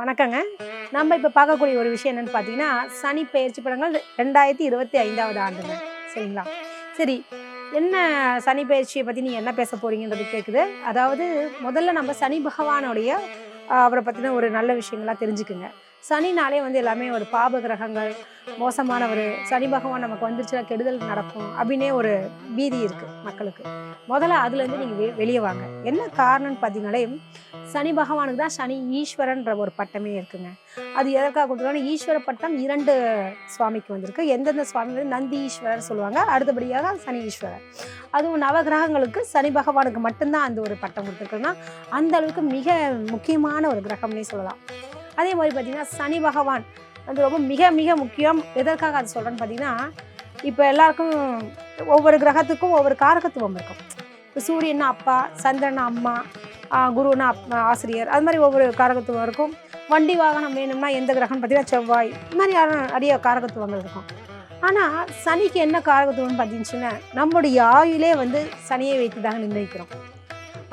வணக்கங்க. நம்ம இப்போ பார்க்கக்கூடிய ஒரு விஷயம் என்னன்னு பார்த்தீங்கன்னா சனி பயிற்சி படங்கள் ரெண்டாயிரத்தி இருபத்தி ஐந்தாவது ஆண்டுங்க. சரிங்களா? சரி என்ன சனி பயிற்சியை பற்றி நீங்கள் என்ன பேச போறீங்கன்றது கேட்குது அதாவது முதல்ல நம்ம சனி பகவானுடைய அவரை பற்றின ஒரு நல்ல விஷயங்களாக தெரிஞ்சுக்குங்க. சனினாலே வந்து எல்லாமே ஒரு பாப கிரகங்கள் மோசமான ஒரு சனி பகவான் நமக்கு வந்துருச்சுன்னா கெடுதல் நடக்கும் அப்படின்னே ஒரு பீதி இருக்குது மக்களுக்கு. முதல்ல அதுலேருந்து நீங்கள் வெ வெளியே வாங்க. என்ன காரணம்னு பார்த்தீங்கன்னாலே சனி பகவானுக்கு தான் சனி ஈஸ்வரன்ற ஒரு பட்டமே இருக்குங்க. அது எதற்காக கொடுத்துருக்காங்க ஈஸ்வர பட்டம் இரண்டு சுவாமிக்கு வந்திருக்கு. எந்தெந்த சுவாமி வந்து நந்தி ஈஸ்வரர் சொல்லுவாங்க. அடுத்தபடியாக சனி ஈஸ்வரர். அதுவும் நவகிரகங்களுக்கு சனி பகவானுக்கு மட்டும்தான் அந்த ஒரு பட்டம் கொடுத்துருக்குன்னா அந்த அளவுக்கு மிக முக்கியமான ஒரு கிரகம்னே சொல்லலாம். அதே மாதிரி பார்த்திங்கன்னா சனி பகவான் அது ரொம்ப மிக மிக முக்கியம். எதற்காக அது சொல்கிறேன்னு பார்த்தீங்கன்னா இப்போ எல்லாருக்கும் ஒவ்வொரு கிரகத்துக்கும் ஒவ்வொரு காரகத்துவம் இருக்கும். இப்போ சூரியன் அப்பா சந்திரன் அம்மா குருனா ஆசிரியர் அது மாதிரி ஒவ்வொரு காரகத்துவம் இருக்கும். வண்டி வாகனம் வேணும்னா எந்த கிரகம்னு பார்த்தீங்கன்னா செவ்வாய் இது மாதிரி நிறைய காரகத்துவங்கள் இருக்கும். ஆனால் சனிக்கு என்ன காரகத்துவம்னு பார்த்தீங்கன்னா நம்முடைய ஆயுளே வந்து சனியை வைத்து தாங்க நிர்ணயிக்கிறோம்.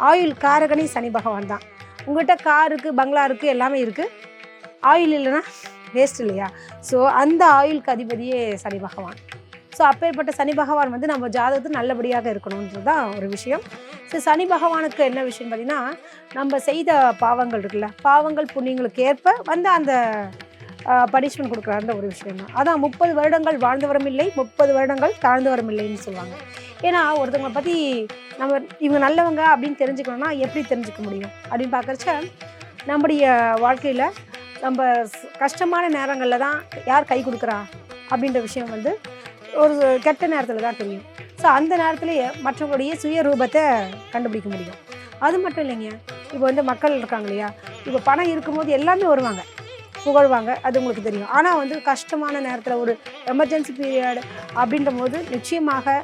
ஆயுள் காரகனே சனி பகவான் தான். உங்கள்கிட்ட கார் இருக்குது பங்களா இருக்குது எல்லாமே இருக்குது ஆயில் இல்லைன்னா வேஸ்ட் இல்லையா? ஸோ அந்த ஆயிலுக்கு அதிபதியே சனி பகவான். ஸோ அப்பேற்பட்ட சனி பகவான் வந்து நம்ம ஜாதகத்தில் நல்லபடியாக இருக்கணுன்றது தான் ஒரு விஷயம். ஸோ சனி பகவானுக்கு என்ன விஷயம் பார்த்தீங்கன்னா நம்ம செய்த பாவங்கள் இருக்குல்ல பாவங்கள் புண்ணியங்களுக்கு ஏற்ப வந்து அந்த பனிஷ்மெண்ட் கொடுக்குற அந்த ஒரு விஷயம் தான் அதான் முப்பது வருடங்கள் வாழ்ந்தவரும் இல்லை முப்பது வருடங்கள் தாழ்ந்தவரும் இல்லைன்னு சொல்லுவாங்க. ஏன்னா ஒருத்தவங்களை பற்றி நம்ம இவங்க நல்லவங்க அப்படின்னு தெரிஞ்சுக்கணும்னா எப்படி தெரிஞ்சுக்க முடியும்? அப்படின்னு பார்க்குறச்ச நம்முடைய வாழ்க்கையில் நம்ம கஷ்டமான நேரங்களில் தான் யார் கை கொடுக்குறா அப்படின்ற விஷயம் வந்து ஒரு கெட்ட நேரத்தில் தான் தெரியும். ஸோ அந்த நேரத்துலேயே மற்றவங்களுடைய சுய ரூபத்தை கண்டுபிடிக்க முடியும். அது மட்டும் இல்லைங்க. இப்போ வந்து மக்கள் இருக்காங்க இல்லையா? இப்போ பணம் இருக்கும்போது எல்லாமே வருவாங்க. புகழ்வாங்க. அது உங்களுக்கு தெரியும். ஆனால் வந்து கஷ்டமான நேரத்தில் ஒரு எமர்ஜென்சி பீரியட் அப்படின்ற போது நிச்சயமாக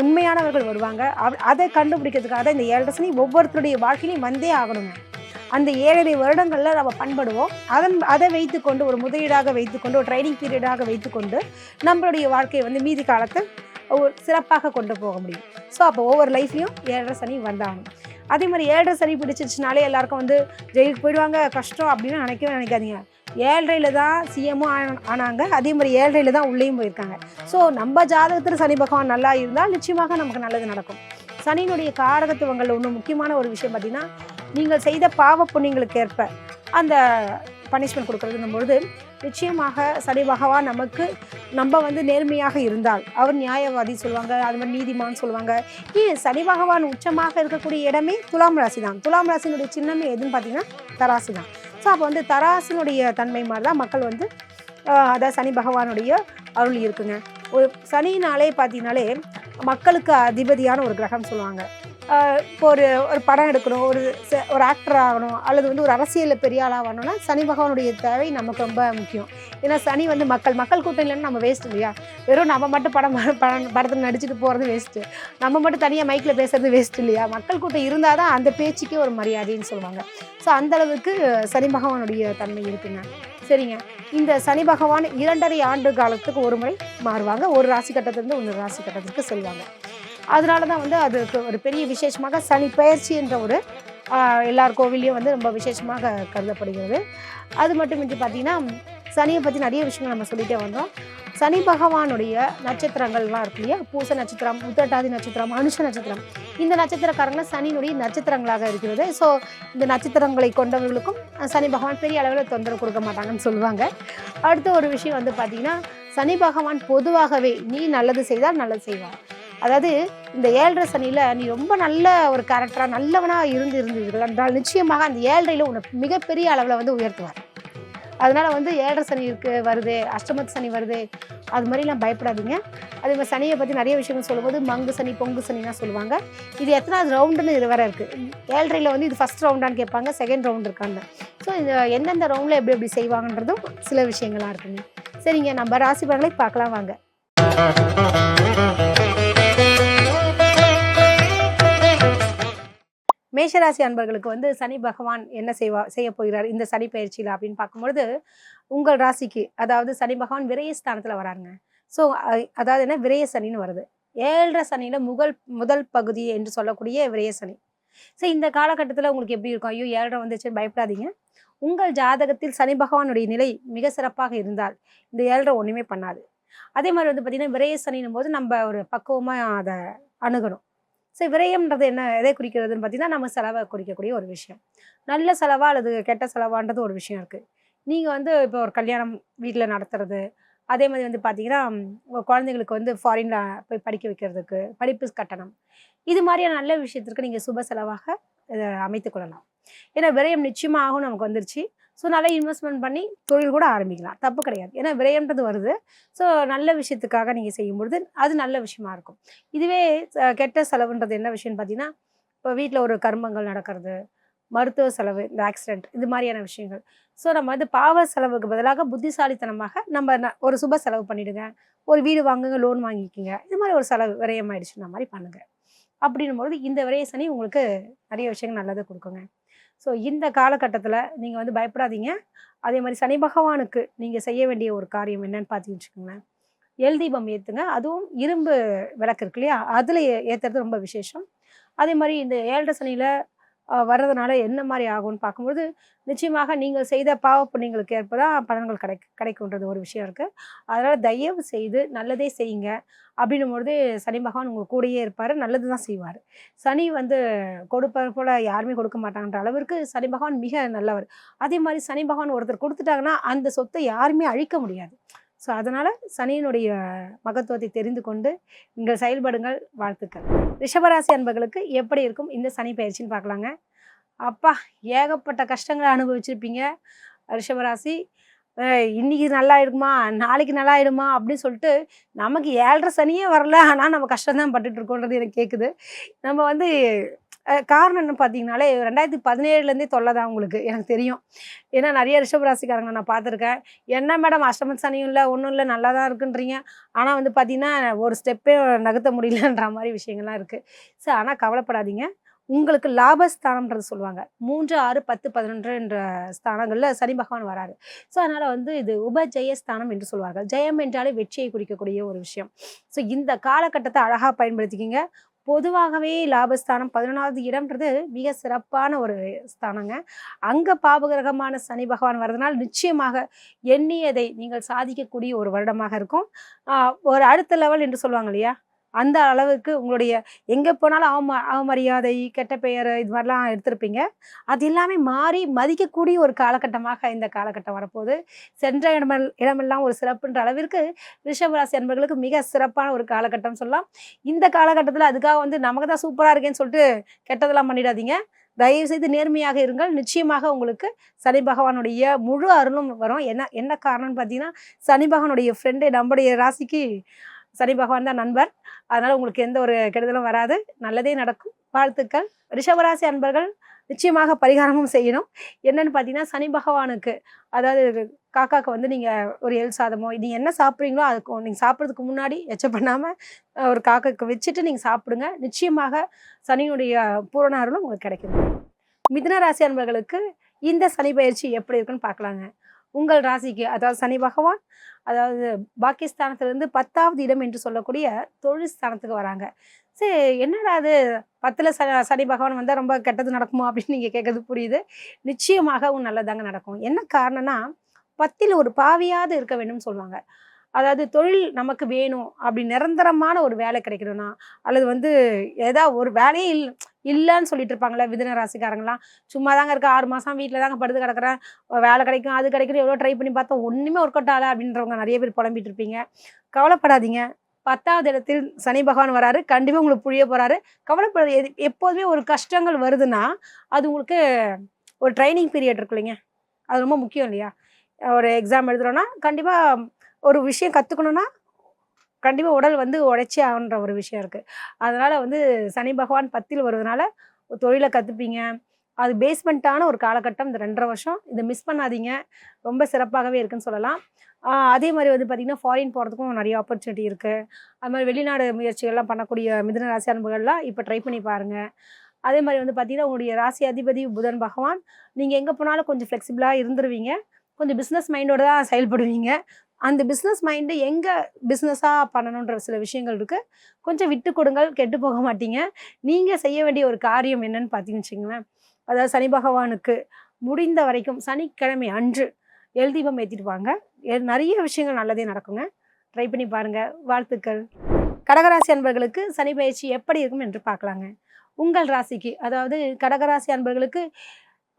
உண்மையானவர்கள் வருவாங்க. அதை கண்டுபிடிக்கிறதுக்காக தான் இந்த ஏழரை ஒவ்வொருத்தருடைய வாழ்க்கையிலையும் வந்தே ஆகணுங்க. அந்த ஏழரை வருடங்களில் நம்ம பண்படுவோம். அதன் அதை வைத்துக்கொண்டு ஒரு முதலீடாக வைத்துக்கொண்டு ஒரு ட்ரைனிங் பீரியடாக வைத்துக்கொண்டு நம்மளுடைய வாழ்க்கையை வந்து மீதி காலத்தை ஒரு சிறப்பாக கொண்டு போக முடியும். ஸோ அப்போ ஒவ்வொரு லைஃப்லையும் ஏழரை சனி வந்தாகணும் அதே மாதிரி ஏழரை சனி பிடிச்சிச்சுனாலே எல்லாருக்கும் வந்து ஜெயிலுக்கு போயிடுவாங்க. கஷ்டம் அப்படின்னு நினைக்கவே நினைக்காதீங்க. ஏழரையில் தான் சிஎம்மும் ஆனாங்க. அதே மாதிரி ஏழரையில் தான் உள்ளேயும் போயிருக்காங்க. ஸோ நம்ம ஜாதகத்தில் சனி பகவான் நல்லா இருந்தால் நிச்சயமாக நமக்கு நல்லது நடக்கும். சனியினுடைய காரகத்துவங்களில் ஒன்று முக்கியமான ஒரு விஷயம் பார்த்தீங்கன்னா நீங்கள் செய்த பாவ புண்ணியங்களுக்கு ஏற்ப அந்த பனிஷ்மெண்ட் கொடுக்குறதுங்கும் பொழுது நிச்சயமாக சரி பகவான் நமக்கு நம்ம வந்து நேர்மையாக இருந்தால் அவர் நியாயவாதி சொல்லுவாங்க அது மாதிரி நீதிமான் சொல்லுவாங்க ஏன்? சனி பகவான் உச்சமாக இருக்கக்கூடிய இடமே துலாம் ராசி தான் துலாம் ராசினுடைய சின்னமே எதுன்னு பார்த்தீங்கன்னா தராசு தான் ஸோ அப்போ வந்து தராசினுடைய தன்மை மாதிரி தான் மக்கள் வந்து அதான் அதாவது சனி பகவானுடைய அருள் இருக்குங்க. ஒரு சனினாலே பார்த்தீங்கனாலே மக்களுக்கு அதிபதியான ஒரு கிரகம் சொல்லுவாங்க. இப்போ ஒரு ஒரு படம் எடுக்கணும் ஒரு ஒரு ஆக்டர் ஆகணும் அல்லது வந்து ஒரு அரசியலில் பெரிய ஆளாக வரணும்னா சனி பகவானுடைய தேவை நமக்கு ரொம்ப முக்கியம். ஏன்னா சனி வந்து மக்கள் மக்கள் கூட்டம் இல்லைன்னா நம்ம வேஸ்ட் இல்லையா? வெறும் நம்ம மட்டும் படம் படம் படத்தில் நடிச்சுட்டு போகிறது வேஸ்ட்டு நம்ம மட்டும் தனியாக மைக்கில் பேசுகிறது வேஸ்ட் இல்லையா? மக்கள் கூட்டம் இருந்தால் தான் அந்த பேச்சுக்கே ஒரு மரியாதைன்னு சொல்லுவாங்க. ஸோ அந்தளவுக்கு சனி பகவானுடைய தன்மை இருக்குங்க. சரிங்க. இந்த சனி பகவான் இரண்டரை ஆண்டு காலத்துக்கு ஒரு முறை மாறுவாங்க. ஒரு ராசி கட்டத்திலிருந்து இன்னொரு ராசி கட்டத்திற்கு செல்வாங்க. அதனால தான் வந்து அதுக்கு ஒரு பெரிய விசேஷமாக சனி பயிற்சி என்ற ஒரு எல்லார் கோவிலையும் வந்து ரொம்ப விசேஷமாக கருதப்படுகிறது. அது மட்டுமின்றி பார்த்தீங்கன்னா சனியை பற்றி நிறைய விஷயங்கள் நம்ம சொல்லிகிட்டே வந்தோம். சனி பகவானுடைய நட்சத்திரங்கள்லாம் இருக்கு இல்லையா? பூச நட்சத்திரம் உத்தட்டாதி நட்சத்திரம் அனுஷ நட்சத்திரம். இந்த நட்சத்திரக்காரங்க சனியினுடைய நட்சத்திரங்களாக இருக்கிறது. ஸோ இந்த நட்சத்திரங்களை கொண்டவர்களுக்கும் சனி பகவான் பெரிய அளவில் தொந்தரவு கொடுக்க மாட்டாங்கன்னு சொல்லுவாங்க. அடுத்த ஒரு விஷயம் வந்து பார்த்திங்கன்னா சனி பகவான் பொதுவாகவே நீ நல்லது செய்தால் நல்லது செய்வார். அதாவது இந்த ஏழரை சனியில் நீ ரொம்ப நல்ல ஒரு கேரக்டராக நல்லவனாக இருந்து இருந்தீர்கள் என்றால் நிச்சயமாக அந்த ஏழரையில் உன்னை மிகப்பெரிய அளவில் வந்து உயர்த்துவார். அதனால வந்து ஏழரை சனி இருக்கு வருது அஷ்டமத்து சனி வருது அது மாதிரிலாம் பயப்படாதீங்க. அதே மாதிரி சனியை பற்றி நிறைய விஷயங்கள் சொல்லும்போது மங்கு சனி பொங்கு சனிலாம் சொல்லுவாங்க. இது எத்தனாவது ரவுண்டுன்னு இது வேற இருக்குது ஏழரையில் வந்து இது ஃபஸ்ட் ரவுண்டான்னு கேட்பாங்க செகண்ட் ரவுண்ட் இருக்காங்க. ஸோ இது எந்தெந்த ரவுண்டில் எப்படி எப்படி செய்வாங்கன்றதும் சில விஷயங்களாக இருக்குங்க. சரிங்க நம்ம ராசி பலனை பார்க்கலாம் வாங்க. மேஷராசி அன்பர்களுக்கு வந்து சனி பகவான் என்ன செய்வா செய்ய போகிறார்? இந்த சனி பயிற்சியில் அப்படின்னு பார்க்கும்பொழுது உங்கள் ராசிக்கு அதாவது சனி பகவான் விரயஸ்தானத்தில் வராருங்க. ஸோ அதாவது என்ன? விரைய சனின்னு வருது. ஏழரை சனியில் முகல் முதல் பகுதி என்று சொல்லக்கூடிய விரைய சனி. ஸோ இந்த காலகட்டத்தில் உங்களுக்கு எப்படி இருக்கும்? ஐயோ ஏழரை வந்துச்சுன்னு பயப்படாதீங்க. உங்கள் ஜாதகத்தில் சனி பகவானுடைய நிலை மிக சிறப்பாக இருந்தால் இந்த ஏழரை ஒன்றுமே பண்ணாது. அதே மாதிரி வந்து பார்த்திங்கன்னா விரைய சனின்னும் போது நம்ம ஒரு பக்குவமாக அதை அணுகணும். ஸோ விரயம்ன்றது என்ன? எதை குறிக்கிறதுன்னு பார்த்தீங்கன்னா நம்ம செலவை குறிக்கக்கூடிய ஒரு விஷயம். நல்ல செலவா அல்லது கெட்ட செலவான்றது ஒரு விஷயம் இருக்குது நீங்கள் வந்து இப்போ ஒரு கல்யாணம் வீட்டில் நடத்துறது அதே மாதிரி வந்து பார்த்தீங்கன்னா குழந்தைங்களுக்கு வந்து ஃபாரினில் போய் படிக்க வைக்கிறதுக்கு படிப்பு கட்டணம். இது மாதிரியான நல்ல விஷயத்திற்கு நீங்கள் சுப செலவாக இதை அமைத்துக்கொள்ளலாம் ஏன்னா விரயம் நிச்சயமாகவும் நமக்கு வந்துருச்சு. ஸோ நல்லா இன்வெஸ்ட்மெண்ட் பண்ணி தொழில் கூட ஆரம்பிக்கலாம். தப்பு கிடையாது. ஏன்னா விரயம்ன்றது வருது. ஸோ நல்ல விஷயத்துக்காக நீங்கள் செய்யும்பொழுது அது நல்ல விஷயமா இருக்கும். இதுவே கெட்ட செலவுன்றது என்ன விஷயம்னு பார்த்தீங்கன்னா இப்போ வீட்டில் ஒரு கர்மங்கள் நடக்கிறது மருத்துவ செலவு இந்த ஆக்சிடென்ட் இது மாதிரியான விஷயங்கள். ஸோ நம்ம வந்து பாவ செலவுக்கு பதிலாக புத்திசாலித்தனமாக நம்ம ஒரு சுப செலவு பண்ணிவிடுங்க ஒரு வீடு வாங்குங்க லோன் வாங்கிக்கோங்க. இது மாதிரி ஒரு செலவு விரயம் ஆயிடுச்சுன்ற மாதிரி பண்ணுங்க. அப்படின்னும்போது இந்த விரய சனி உங்களுக்கு நிறைய விஷயங்கள் நல்லதை கொடுக்குங்க. ஸோ இந்த காலகட்டத்தில் நீங்கள் வந்து பயப்படாதீங்க. அதே மாதிரி சனி பகவானுக்கு நீங்கள் செய்ய வேண்டிய ஒரு காரியம் என்னன்னு பார்த்தீங்கன்னு வச்சுக்கோங்களேன். எல் தீபம் ஏற்றுங்க அதுவும் இரும்பு விளக்கு இருக்கு இல்லையா? அதில் ஏற்றுறது ரொம்ப விசேஷம். அதே மாதிரி இந்த ஏழரை சனியில் வர்றதுனால என்ன மாதிரி ஆகும்னு பார்க்கும்போது நிச்சயமாக நீங்கள் செய்த பாவ புண்ணியங்களுக்கு ஏற்ப தான் பலன்கள் கிடை கிடைக்குன்றது ஒரு விஷயம் இருக்குது அதனால் தயவு செய்து நல்லதே செய்யுங்க. அப்படின்னும்போது சனி பகவான் உங்கள் கூடயே இருப்பார் நல்லது தான் செய்வார். சனி வந்து கொடுப்பது போல் யாருமே கொடுக்க மாட்டாங்கன்ற அளவிற்கு சனி பகவான் மிக நல்லவர். அதே மாதிரி சனி பகவான் ஒருத்தர் கொடுத்துட்டாங்கன்னா அந்த சொத்தை யாருமே அழிக்க முடியாது. ஸோ அதனால் சனியினுடைய மகத்துவத்தை தெரிந்து கொண்டு நீங்கள் செயல்படுங்கள் வாழ்த்துக்கள். ரிஷபராசி அன்பர்களுக்கு எப்படி இருக்கும் இந்த சனி பயிற்சின்னு பார்க்கலாங்க. அப்பா ஏகப்பட்ட கஷ்டங்களை அனுபவிச்சிருப்பீங்க. ரிஷபராசி இன்றைக்கி நல்லா இருக்குமா? நாளைக்கு நல்லா ஆயிடுமா? அப்படின்னு சொல்லிட்டு நமக்கு ஏழரை சனியே வரல. ஆனால் நம்ம கஷ்டம் தான் பட்டுட்டு இருக்கோன்றது எனக்கு கேட்குது நம்ம வந்து காரணம் என்ன பார்த்தீங்கனாலே ரெண்டாயிரத்தி பதினேழுலேருந்தே தொல்லை தான் உங்களுக்கு எனக்கு தெரியும். ஏன்னா நிறைய ரிஷபராசிக்காரங்க நான் பார்த்துருக்கேன். என்ன மேடம் அஷ்டம சனியும் இல்லை ஒன்றும் இல்லை நல்லா தான் இருக்குன்றீங்க. ஆனால் வந்து பார்த்தீங்கன்னா ஒரு ஸ்டெப்பே நகர்த்த முடியலன்ற மாதிரி விஷயங்கள்லாம் இருக்குது ஸோ ஆனால் கவலைப்படாதீங்க. உங்களுக்கு லாபஸ்தானம்ன்றது சொல்லுவாங்க. மூன்று ஆறு பத்து பதினொன்று என்ற ஸ்தானங்களில் சனி பகவான் வராரு. ஸோ அதனால் வந்து இது உபஜெயஸ்தானம் என்று சொல்வார்கள். ஜெயம் என்றாலே வெற்றியை குறிக்கக்கூடிய ஒரு விஷயம். ஸோ இந்த காலகட்டத்தை அழகாக பயன்படுத்திக்கிங்க. பொதுவாகவே லாபஸ்தானம் பதினொன்றாவது இடம்ன்றது மிக சிறப்பான ஒரு ஸ்தானங்க. அங்கே பாபகிரகமான சனி பகவான் வரதுனால் நிச்சயமாக எண்ணியதை நீங்கள் சாதிக்கக்கூடிய ஒரு வருடமாக இருக்கும். ஒரு அடுத்த லெவல் என்று சொல்லுவாங்க இல்லையா? அந்த அளவுக்கு உங்களுடைய எங்கே போனாலும் அவம அவமரியாதை கெட்ட பெயர் இது மாதிரிலாம் எடுத்திருப்பீங்க. அது எல்லாமே மாறி மதிக்கக்கூடிய ஒரு காலகட்டமாக இந்த காலகட்டம் வரப்போகுது. சென்ற இடமெல் இடமெல்லாம் ஒரு சிறப்புன்ற அளவிற்கு ரிஷபராசி அன்பர்களுக்கு மிக சிறப்பான ஒரு காலகட்டம் சொல்லலாம். இந்த காலகட்டத்தில் அதுக்காக வந்து நமக்கு தான் சூப்பராக இருக்கேன்னு சொல்லிட்டு கெட்டதெல்லாம் பண்ணிடாதீங்க. தயவு செய்து நேர்மையாக இருங்கள். நிச்சயமாக உங்களுக்கு சனி பகவானுடைய முழு அருளும் வரும். என்ன என்ன காரணம்னு பார்த்தீங்கன்னா சனி பகவானுடைய ஃப்ரெண்டு நம்முடைய ராசிக்கு சனி பகவான் தான் நண்பர். அதனால் உங்களுக்கு எந்த ஒரு கெடுதலும் வராது. நல்லதே நடக்கும். வாழ்த்துக்கள். ரிஷபராசி அன்பர்கள் நிச்சயமாக பரிகாரமும் செய்யணும். என்னன்னு பார்த்தீங்கன்னா சனி பகவானுக்கு அதாவது காக்காக்கு வந்து நீங்கள் ஒரு எல் சாதமோ நீங்கள் என்ன சாப்பிட்றீங்களோ அதுக்கு நீங்கள் சாப்பிட்றதுக்கு முன்னாடி எச்ச பண்ணாமல் ஒரு காக்காக்கு வச்சுட்டு நீங்கள் சாப்பிடுங்க. நிச்சயமாக சனியுடைய பூரண அருளும் உங்களுக்கு கிடைக்கும். மிதுன ராசி அன்பர்களுக்கு இந்த சனி பயிற்சி எப்படி இருக்குன்னு பார்க்கலாங்க. உங்கள் ராசிக்கு அதாவது சனி பகவான் அதாவது பாக்கியஸ்தானத்திலிருந்து பத்தாவது இடம் என்று சொல்லக்கூடிய தொழில் ஸ்தானத்துக்கு வராங்க. சரி என்னடா அது பத்தில் ச சனி பகவான் வந்தால் ரொம்ப கெட்டது நடக்குமோ அப்படின்னு நீங்கள் கேட்கறது புரியுது. நிச்சயமாகவும் நல்லதாங்க நடக்கும். என்ன காரணம்னா பத்தில் ஒரு பாவியாவது இருக்க வேண்டும்னு சொல்லுவாங்க. அதாவது தொழில் நமக்கு வேணும் அப்படி நிரந்தரமான ஒரு வேலை கிடைக்கணும்னா அல்லது வந்து ஏதா ஒரு வேலையே இல்லை இல்லைன்னு சொல்லிட்டு இருப்பாங்களே விதன ராசிக்காரங்களாம் சும்மா தாங்க இருக்க ஆறு மாதம் வீட்டில் தாங்க படுத்து கிடக்குறேன். வேலை கிடைக்கும் அது கிடைக்கும் எவ்வளோ ட்ரை பண்ணி பார்த்தோம் ஒன்றுமே ஒர்க் அவுட் ஆகலை அப்படின்றவங்க நிறைய பேர் புலம்பிட்டு இருப்பீங்க. கவலைப்படாதீங்க. பத்தாவது இடத்தில் சனி பகவான் வராரு கண்டிப்பாக உங்களுக்கு புரிய போகிறாரு கவலைப்படாது எது எப்போதுமே ஒரு கஷ்டங்கள் வருதுன்னா அது உங்களுக்கு ஒரு ட்ரைனிங் பீரியட் இருக்கு இல்லைங்க. அது ரொம்ப முக்கியம் இல்லையா? ஒரு எக்ஸாம் எழுதுறோன்னா கண்டிப்பாக ஒரு விஷயம் கற்றுக்கணுன்னா கண்டிப்பாக உடல் வந்து உழைச்சி ஆகுன்ற ஒரு விஷயம் இருக்குது அதனால் வந்து சனி பகவான் பத்தில் வருவதனால தொழிலை கற்றுப்பீங்க அது பேஸ்மெண்ட்டான ஒரு காலகட்டம் இந்த ரெண்டரை வருஷம். இதை மிஸ் பண்ணாதீங்க. ரொம்ப சிறப்பாகவே இருக்குன்னு சொல்லலாம். அதே மாதிரி வந்து பார்த்திங்கன்னா ஃபாரின் போகிறதுக்கும் நிறைய ஆப்பர்ச்சுனிட்டி இருக்குது அது மாதிரி வெளிநாடு முயற்சிகள்லாம் பண்ணக்கூடிய மிதன ராசி அன்புகள்லாம் இப்போ ட்ரை பண்ணி பாருங்கள் அதே மாதிரி வந்து பார்த்திங்கன்னா உங்களுடைய ராசி அதிபதி புதன் பகவான் நீங்கள் எங்கே போனாலும் கொஞ்சம் ஃப்ளெக்சிபிளாக இருந்துருவீங்க. கொஞ்சம் பிஸ்னஸ் மைண்டோட தான் செயல்படுவீங்க. அந்த பிஸ்னஸ் மைண்டு எங்கே பிஸ்னஸாக பண்ணணுன்ற சில விஷயங்கள் இருக்குது கொஞ்சம் விட்டு கொடுங்கள் கெட்டு போக மாட்டீங்க. நீங்கள் செய்ய வேண்டிய ஒரு காரியம் என்னன்னு பார்த்தீங்கன்னு வச்சுங்களேன் அதாவது சனி பகவானுக்கு முடிந்த வரைக்கும் சனிக்கிழமை அன்று எல் தீபம் ஏற்றிட்டு வாங்க. எ- நிறைய விஷயங்கள் நல்லதே நடக்குங்க. ட்ரை பண்ணி பாருங்கள் வாழ்த்துக்கள். கடகராசி அன்பர்களுக்கு சனி பயிற்சி எப்படி இருக்கும் என்று பார்க்கலாங்க. உங்கள் ராசிக்கு அதாவது கடகராசி அன்பர்களுக்கு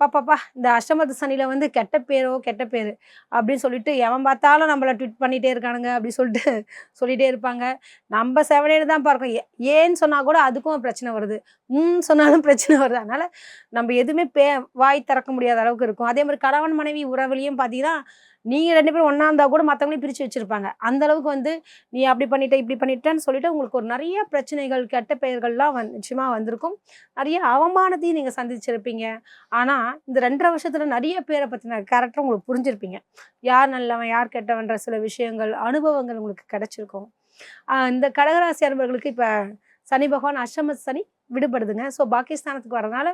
பாப்பாப்பா இந்த அஷ்டமத்து சனியில் வந்து கெட்ட பேரோ கெட்ட பேர் அப்படின்னு சொல்லிட்டு எவன் பார்த்தாலும் நம்மளை ட்விட் பண்ணிகிட்டே இருக்கானுங்க அப்படின்னு சொல்லிட்டு சொல்லிகிட்டே இருப்பாங்க. நம்ம செவனேன்னு தான் பார்க்கணும். ஏன்னு சொன்னால் கூட அதுக்கும் பிரச்சனை வருது. ம் சொன்னாலும் பிரச்சனை வருது. அதனால் நம்ம எதுவுமே பே வாய் திறக்க முடியாத அளவுக்கு இருக்கும். அதே மாதிரி கணவன் மனைவி உறவுலையும் பார்த்தீங்கன்னா நீங்கள் ரெண்டு பேரும் ஒன்றா இருந்தால் கூட மற்றவங்களையும் பிரித்து வச்சுருப்பாங்க. அந்த அளவுக்கு வந்து நீ அப்படி பண்ணிட்ட இப்படி பண்ணிட்டேன்னு சொல்லிட்டு உங்களுக்கு ஒரு நிறைய பிரச்சனைகள் கெட்ட பெயர்கள்லாம் வந்து நிச்சயமாக வந்திருக்கும். நிறைய அவமானத்தையும் நீங்கள் சந்திச்சிருப்பீங்க. ஆனால் இந்த ரெண்டரை வருஷத்தில் நிறைய பேரை பற்றின கேரக்டர் உங்களுக்கு புரிஞ்சிருப்பீங்க. யார் நல்லவன் யார் கெட்டவன்ற சில விஷயங்கள் அனுபவங்கள் உங்களுக்கு கிடைச்சிருக்கும். இந்த கடகராசி அன்பர்களுக்கு இப்போ சனி பகவான் அஷ்டம சனி விடுபடுதுங்க. ஸோ பாகிஸ்தானத்துக்கு வரதுனால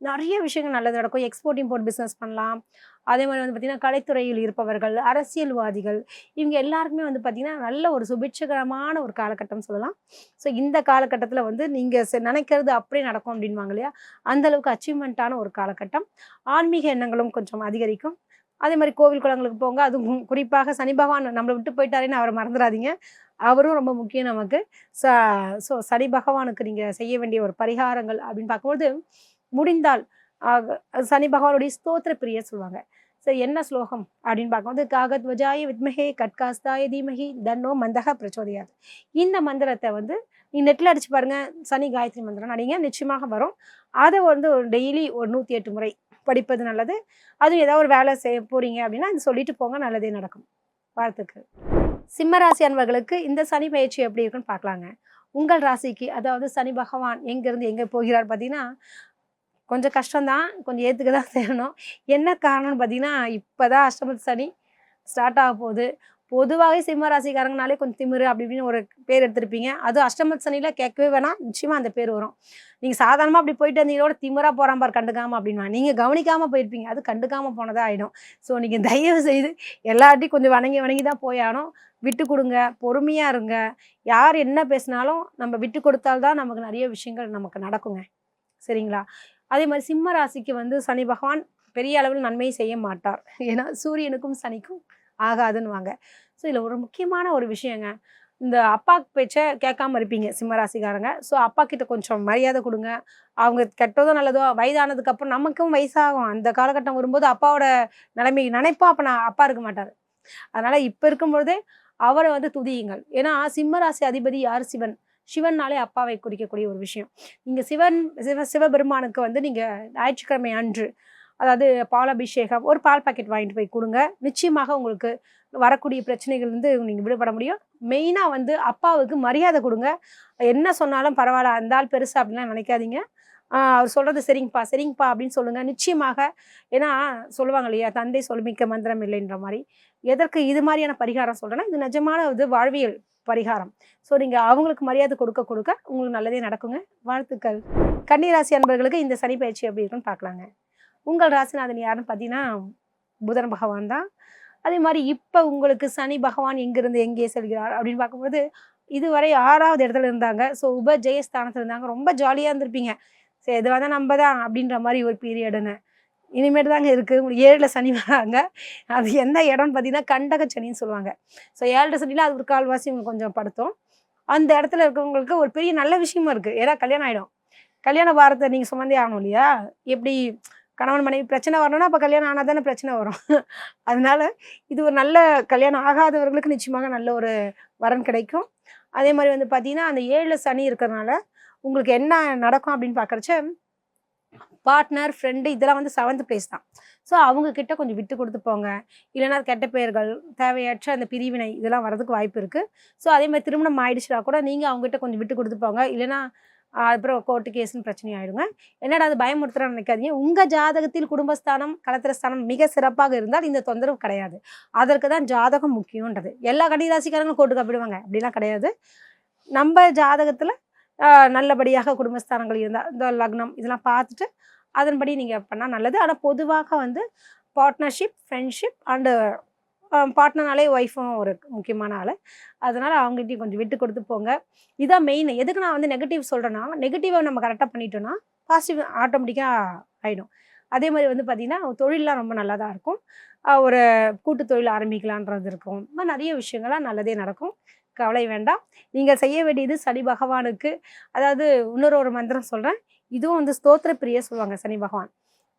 நிறைய விஷயங்கள் நல்லது நடக்கும். எக்ஸ்போர்ட் இம்போர்ட் பிஸ்னஸ் பண்ணலாம். அதே மாதிரி வந்து பார்த்திங்கன்னா கலைத்துறையில் இருப்பவர்கள் அரசியல்வாதிகள் இவங்க எல்லாருக்குமே வந்து பார்த்திங்கன்னா நல்ல ஒரு சுபிட்சகரமான ஒரு காலகட்டம் சொல்லலாம். ஸோ இந்த காலகட்டத்தில் வந்து நீங்கள் நினைக்கிறது அப்படியே நடக்கும் அப்படின்வாங்க இல்லையா? அந்தளவுக்கு அச்சீவ்மெண்ட்டான ஒரு காலகட்டம். ஆன்மீக எண்ணங்களும் கொஞ்சம் அதிகரிக்கும். அதே மாதிரி கோவில் குளங்களுக்கு போங்க. அதுவும் குறிப்பாக சனி பகவான் நம்மளை விட்டு போயிட்டாரேன்னு அவரை மறந்துடாதீங்க. அவரும் ரொம்ப முக்கியம் நமக்கு. ஸோ ஸோ சனி பகவானுக்கு நீங்கள் செய்ய வேண்டிய ஒரு பரிகாரங்கள் அப்படின்னு பார்க்கும்போது முடிந்தால் ஆக, சனி பகவானுடைய ஸ்தோத்திர பிரிய சொல்லுவாங்க. சரி என்ன ஸ்லோகம் அப்படின்னு பார்க்கும்போது காகத்வஜாய வித்மஹே கட்காஸ்தாய தீமஹி தன்னோ மந்தக பிரச்சோதயாது. இந்த மந்திரத்தை வந்து நீ நெட்டில் அடிச்சு பாருங்க சனி காயத்ரி மந்திரம் நடிங்க நிச்சயமாக வரும். அதை வந்து ஒரு டெய்லி ஒரு நூற்றி எட்டு முறை படிப்பது நல்லது. அதுவும் ஏதாவது ஒரு வேலை செய்ய போகிறீங்க அப்படின்னா அது சொல்லிட்டு போங்க நல்லதே நடக்கும். வாழ்த்துக்கள். சிம்மராசி அன்பர்களுக்கு இந்த சனி பயிற்சி எப்படி இருக்குன்னு பார்க்கலாங்க. உங்கள் ராசிக்கு அதாவது சனி பகவான் எங்கேருந்து எங்கே போகிறார் பார்த்தீங்கன்னா கொஞ்சம் கஷ்டம்தான் கொஞ்சம் ஏற்றுக்க தான் செய்யணும். என்ன காரணம்னு பார்த்தீங்கன்னா இப்போ தான் அஷ்டமத்து சனி ஸ்டார்ட் ஆக போகுது. பொதுவாகவே சிம்ம ராசிக்காரங்கனாலே கொஞ்சம் திமிரு அப்படி இப்படின்னு ஒரு பேர் எடுத்திருப்பீங்க. அதுவும் அஷ்டமத்து சனியில் கேட்கவே வேணாம். நிச்சயமாக அந்த பேர் வரும். நீங்கள் சாதாரணமாக அப்படி போயிட்டு வந்தீங்களோட திமிராக போகிறான் பார் கண்டுக்காமல் அப்படின்னா நீங்கள் கவனிக்காமல் போயிருப்பீங்க. அது கண்டுக்காமல் போனதாக ஆகிடும் ஸோ நீங்கள் தயவு செய்து எல்லார்ட்டையும் கொஞ்சம் வணங்கி வணங்கி தான் போயானோம் விட்டு கொடுங்க. பொறுமையாக இருங்க. யார் என்ன பேசினாலும் நம்ம விட்டு கொடுத்தால்தான் நமக்கு நிறைய விஷயங்கள் நமக்கு நடக்குங்க. சரிங்களா? அதே மாதிரி சிம்ம ராசிக்கு வந்து சனி பகவான் பெரிய அளவில் நன்மையை செய்ய மாட்டார். ஏன்னா சூரியனுக்கும் சனிக்கும் ஆகாதுன்னுவாங்க. ஸோ இதில் ஒரு முக்கியமான ஒரு விஷயங்க. இந்த அப்பா பேச்சை கேட்காம இருப்பீங்க சிம்மராசிக்காரங்க. ஸோ அப்பா கிட்ட கொஞ்சம் மரியாதை கொடுங்க. அவங்க கெட்டதோ நல்லதோ வயதானதுக்கு அப்புறம் நமக்கும் வயசாகும். அந்த காலகட்டம் வரும்போது அப்பாவோட நிலைமை நினைப்போம் அப்போ நான் அப்பா இருக்க மாட்டார். அதனால இப்போ இருக்கும்பொழுதே அவரை வந்து துதியுங்கள். ஏன்னா சிம்மராசி அதிபதி யார்? சிவன். சிவன்னாலே அப்பாவை குறிக்கக்கூடிய ஒரு விஷயம். நீங்கள் சிவன் சிவ சிவபெருமானுக்கு வந்து நீங்கள் ஞாயிற்றுக்கிழமை அன்று அதாவது பாலாபிஷேகம் ஒரு பால் பாக்கெட் வாங்கிட்டு போய் கொடுங்க. நிச்சயமாக உங்களுக்கு வரக்கூடிய பிரச்சனைகள் வந்து நீங்கள் விடுபட முடியும். மெயினாக வந்து அப்பாவுக்கு மரியாதை கொடுங்க. என்ன சொன்னாலும் பரவாயில்ல அந்த ஆள் பெருசு அப்படின்லாம் நினைக்காதீங்க. அவர் சொல்கிறது சரிங்கப்பா சரிங்கப்பா அப்படின்னு சொல்லுங்கள் நிச்சயமாக ஏன்னா சொல்லுவாங்க இல்லையா தந்தை சொல்மிக்க மந்திரம் இல்லைன்ற மாதிரி. எதற்கு இது மாதிரியான பரிகாரம் சொல்கிறேன்னா இது நிஜமான இது வாழ்வியல் பரிகாரம். ஸோ நீங்கள் அவங்களுக்கு மரியாதை கொடுக்க கொடுக்க உங்களுக்கு நல்லதே நடக்குங்க. வாழ்த்துக்கள். கன்னிராசி அன்பர்களுக்கு இந்த சனி பயிற்சி எப்படி இருக்குன்னு பார்க்கலாங்க. உங்கள் ராசிநாதன் யாருன்னு பார்த்தீங்கன்னா புதன் பகவான் தான். அதே மாதிரி இப்போ உங்களுக்கு சனி பகவான் எங்கிருந்து எங்கே செல்கிறார் அப்படின்னு பார்க்கும்போது இதுவரை ஆறாவது இடத்துல இருந்தாங்க. ஸோ உப ஜெயஸ்தானத்தில் இருந்தாங்க ரொம்ப ஜாலியாக இருந்திருப்பீங்க. சரி எதுவாக தான் நம்ம தான் அப்படின்ற மாதிரி ஒரு பீரியடுன்னு இனிமேட்டு தாங்க இருக்குது உங்களுக்கு ஏழில் சனி வராங்க. அது எந்த இடம்னு பார்த்தீங்கன்னா கண்டக சனின்னு சொல்லுவாங்க. ஸோ ஏழரை சனியில் அது ஒரு கால்வாசி உங்களுக்கு கொஞ்சம் படுத்தும். அந்த இடத்துல இருக்கிறவங்களுக்கு ஒரு பெரிய நல்ல விஷயமும் இருக்குது ஏன்னா கல்யாணம் ஆகிடும் கல்யாண வாரத்தை நீங்கள் சுமந்தே ஆகணும் இல்லையா? எப்படி கணவன் மனைவி பிரச்சனை வரணும்னா அப்போ கல்யாணம் ஆனால் தானே பிரச்சனை வரும். அதனால இது ஒரு நல்ல கல்யாணம் ஆகாதவர்களுக்கு நிச்சயமாக நல்ல ஒரு வரன் கிடைக்கும். அதே மாதிரி வந்து பார்த்தீங்கன்னா அந்த ஏழு சனி இருக்கிறதுனால உங்களுக்கு என்ன நடக்கும் அப்படின்னு பார்க்குறச்ச பார்ட்னர் ஃப்ரெண்டு இதெல்லாம் வந்து செவன்த் பிளேஸ் தான். ஸோ அவங்கக்கிட்ட கொஞ்சம் விட்டு கொடுத்து போங்க. இல்லைன்னா கெட்ட பெயர்கள் தேவையற்ற அந்த பிரிவினை இதெல்லாம் வரதுக்கு வாய்ப்பு இருக்குது ஸோ அதே மாதிரி திருமணம் ஆயிடுச்சுனா கூட நீங்கள் அவங்ககிட்ட கொஞ்சம் விட்டு கொடுத்து போங்க. இல்லைன்னா அப்புறம் கோர்ட்டு கேஸ்னு பிரச்சனை ஆயிடுங்க. என்னடா அது பயமுறுத்துறான்னு நினைக்காதீங்க. உங்கள் ஜாதகத்தில் குடும்பஸ்தானம் கலத்திரஸ்தானம் மிக சிறப்பாக இருந்தால் இந்த தொந்தரவு கிடையாது. அதற்கு தான் ஜாதகம் முக்கியன்றது எல்லா கன்னிராசிக்காரங்களும் கோர்ட்டுக்கு காப்பிடுவாங்க. அப்படிலாம் கிடையாது. நம்ம ஜாதகத்தில் நல்லபடியாக குடும்பஸ்தானங்கள் இருந்தால் இந்த லக்னம் இதெல்லாம் பார்த்துட்டு அதன்படி நீங்கள் பண்ணால் நல்லது. ஆனால் பொதுவாக வந்து பார்ட்னர்ஷிப் ஃப்ரெண்ட்ஷிப் அண்டு பார்ட்னர்னாலே ஒய்ஃபும் ஒரு முக்கியமான ஆள். அதனால் அவங்ககிட்டயும் கொஞ்சம் விட்டு கொடுத்து போங்க. இதான் மெயின் எதுக்கு நான் வந்து நெகட்டிவ் சொல்கிறேன்னா நெகட்டிவாக நம்ம கரெக்டாக பண்ணிட்டோன்னா பாசிட்டிவ் ஆட்டோமேட்டிக்காக ஆகிடும் அதே மாதிரி வந்து பார்த்திங்கன்னா தொழிலெலாம் ரொம்ப நல்லா தான் இருக்கும் ஒரு கூட்டு தொழில் ஆரம்பிக்கலான்றது இருக்கும். இந்த நிறைய விஷயங்கள்லாம் நல்லதே நடக்கும். கவலை வேண்டாம். நீங்கள் செய்ய வேண்டியது சனி பகவானுக்கு. அதாவது இன்னொரு ஒரு மந்திரம் சொல்கிறேன் இதுவும் வந்து ஸ்தோத்திர பிரிய சொல்லுவாங்க சனி பகவான்.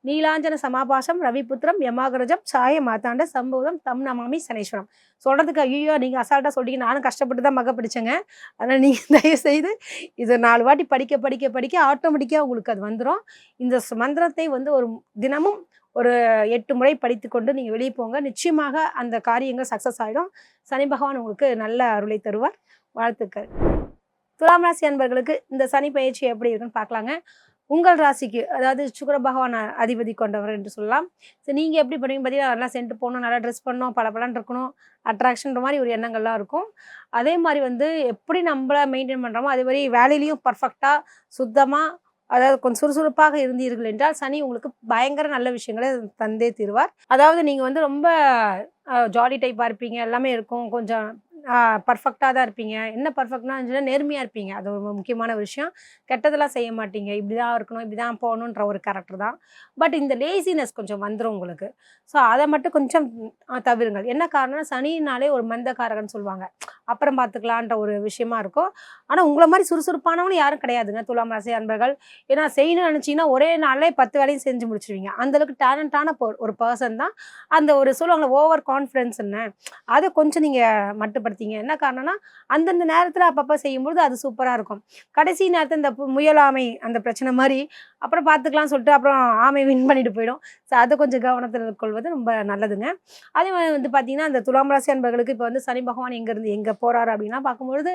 நீலாஞ்சன சமாபாசம் ரவிபுத்திரம் யமாகரஜம் சாய மாத்தாண்ட சம்பவம் தம் நமாமி சனீஸ்வரம். சொல்கிறதுக்கு ஐயோ நீங்கள் அசால்ட்டாக சொல்லிங்க நானும் கஷ்டப்பட்டு தான் மக பிடிச்சேங்க. அதனால் நீங்கள் தயவு செய்து இது நாலு வாட்டி படிக்க படிக்க படிக்க ஆட்டோமேட்டிக்காக உங்களுக்கு அது வந்துடும் இந்த மந்திரத்தை வந்து ஒரு தினமும் ஒரு எட்டு முறை படித்து கொண்டு நீங்கள் வெளியே போங்க. நிச்சயமாக அந்த காரியங்கள் சக்ஸஸ் ஆகிடும் சனி பகவான் உங்களுக்கு நல்ல அருளை தருவார். வாழ்த்துக்கள். துலாம் ராசி அன்பர்களுக்கு இந்த சனி பயிற்சி எப்படி இருக்குன்னு பார்க்கலாங்க. உங்கள் ராசிக்கு அதாவது சுக்கர பகவான் அதிபதி கொண்டவர் என்று சொல்லலாம். சரி நீங்கள் எப்படி பண்ணுவீங்க? பார்த்தீங்கன்னா நல்லா சென்ட் போகணும் நல்லா ட்ரெஸ் பண்ணணும் பல இருக்கணும் அட்ராக்ஷன்ற மாதிரி ஒரு எண்ணங்கள்லாம் இருக்கும். அதே மாதிரி வந்து எப்படி நம்மள மெயின்டைன் பண்ணுறோமோ அதே மாதிரி வேலையிலையும் பர்ஃபெக்டாக சுத்தமாக அதாவது கொஞ்சம் சுறுசுறுப்பாக இருந்தீர்கள் என்றால் சனி உங்களுக்கு பயங்கர நல்ல விஷயங்களை தந்தே தீருவார். அதாவது நீங்கள் வந்து ரொம்ப ஜாலி டைப்பாக இருப்பீங்க எல்லாமே இருக்கும். கொஞ்சம் பர்ஃபெக்டாக தான் இருப்பீங்க. என்ன பர்ஃபெக்ட்னா நேர்மையாக இருப்பீங்க. அது ஒரு முக்கியமான விஷயம். கெட்டதெல்லாம் செய்ய மாட்டீங்க. இப்படி தான் இருக்கணும் இப்படி தான் போகணுன்ற ஒரு கேரக்டர் தான். பட் இந்த லேசினஸ் கொஞ்சம் வந்துடும் உங்களுக்கு. ஸோ அதை மட்டும் கொஞ்சம் தவிருங்கள். என்ன காரணம்னா சனினாலே ஒரு மந்தக்காரகன்னு சொல்லுவாங்க. அப்புறம் பார்த்துக்கலான்ற ஒரு விஷயமா இருக்கும். ஆனால் உங்களை மாதிரி சுறுசுறுப்பானவங்களும் யாரும் கிடையாதுங்க. துலாம் ராசி அன்பர்கள். ஏன்னா செய்யணும்னு நினச்சிங்கன்னா ஒரே நாளே பத்து வேலையும் செஞ்சு முடிச்சிருவீங்க. அந்தளவுக்கு டேலண்டான ஒரு பர்சன் தான். அந்த ஒரு சொல்லுவாங்களே ஓவர் கான்ஃபிடென்ஸ் என்ன அதை கொஞ்சம் நீங்கள் பயன்படுத்திங்க. என்ன காரணம்னா அந்தந்த நேரத்தில் அப்பப்போ செய்யும்போது அது சூப்பராக இருக்கும். கடைசி நேரத்தில் இந்த முயலாமை அந்த பிரச்சனை மாதிரி அப்புறம் பார்த்துக்கலாம் சொல்லிட்டு அப்புறம் ஆமை வின் பண்ணிட்டு போயிடும். ஸோ அதை கொஞ்சம் கவனத்தில் கொள்வது ரொம்ப நல்லதுங்க. அதே மாதிரி வந்து பார்த்தீங்கன்னா அந்த துலாம் ராசி அன்பர்களுக்கு இப்போ வந்து சனி பகவான் எங்கேருந்து எங்கே போகிறாரு அப்படின்னா பார்க்கும்பொழுது